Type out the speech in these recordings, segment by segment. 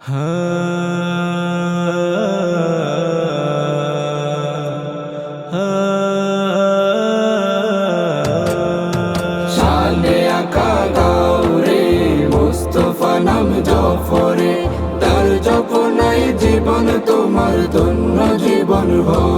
শানে আঁকা গাউরে মুস্তফা নাম জফরে। তার যখন জীবন তোমার ধন্য জীবন হবে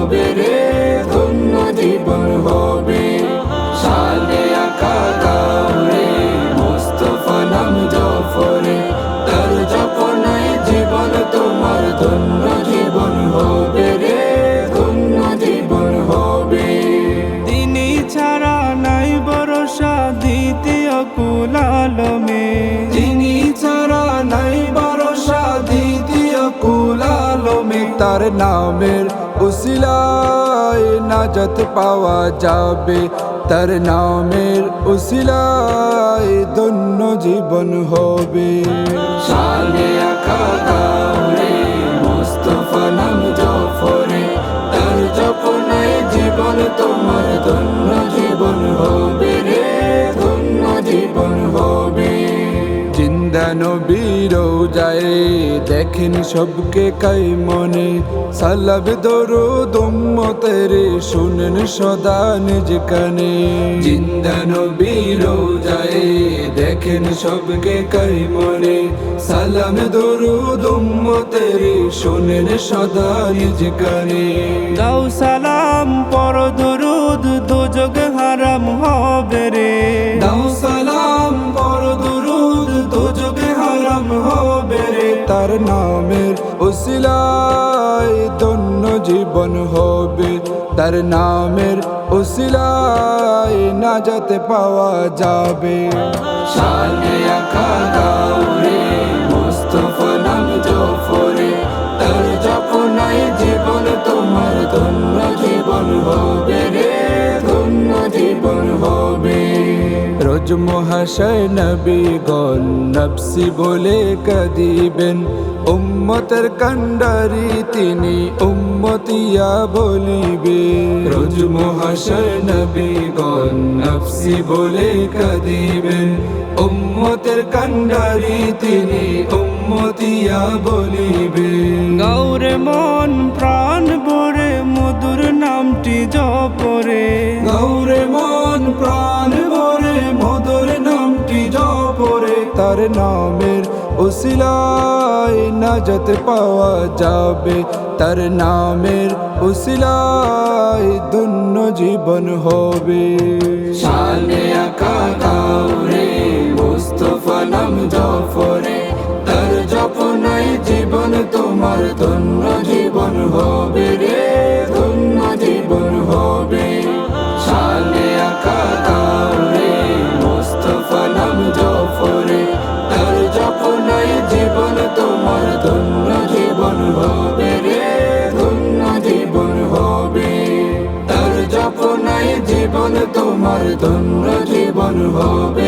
কুলালমে তিনি ছাড়া নাই ভরসা দ্বিতীয় কুলালমে তার নামের উসিলায় নাজত পাওয়া যাবে। তার নামের উসিলায় ধন্য জীবন হবে। শানে আকা গাউরে মুস্তফা নাম জফরে। তার জপনায় জীবন তোমার ধন্য জিন্দা নবীর যায়। দেখেন সবকে কাই মনে। সালাব দরো দম্মতের শুনেন সদা নিজ কানে। জিন্দা নবীর যায়। দেখেন সবকে কাই মনে। সালাম দরো দম্মতের শুনেন সদা নিজ কানে। দাও সালাম, পর দরুদ, দুজগ হারাম হবে নামের ওসিলাই ধন্য জীবন হবে। তার নামের ওসিলায় না যাতে পাওয়া যাবে। দাও রোজ মহাশয় নবী গণ নফসি বলে কাদিবেন। উম্মতের কান্ডারি তিনি উম্মতিয়া বলিবে রোজ মহাশয় নবী গণ নফসি বলে কাদিবেন। উম্মতের কান্ডারি তিনি উম্মতিয়া বলিবে গৌরে মন তার নামের উসিলায় নাজাত পাওয়া যাবে। তার নামের উসিলায় ধন্য জীবন হবে। শানে আকা কাউরে, মুস্তফা নাম জফরে। তার জপনাই জীবন তোমার ধন্য জীবন তোমার ধন্য জীবন হবে।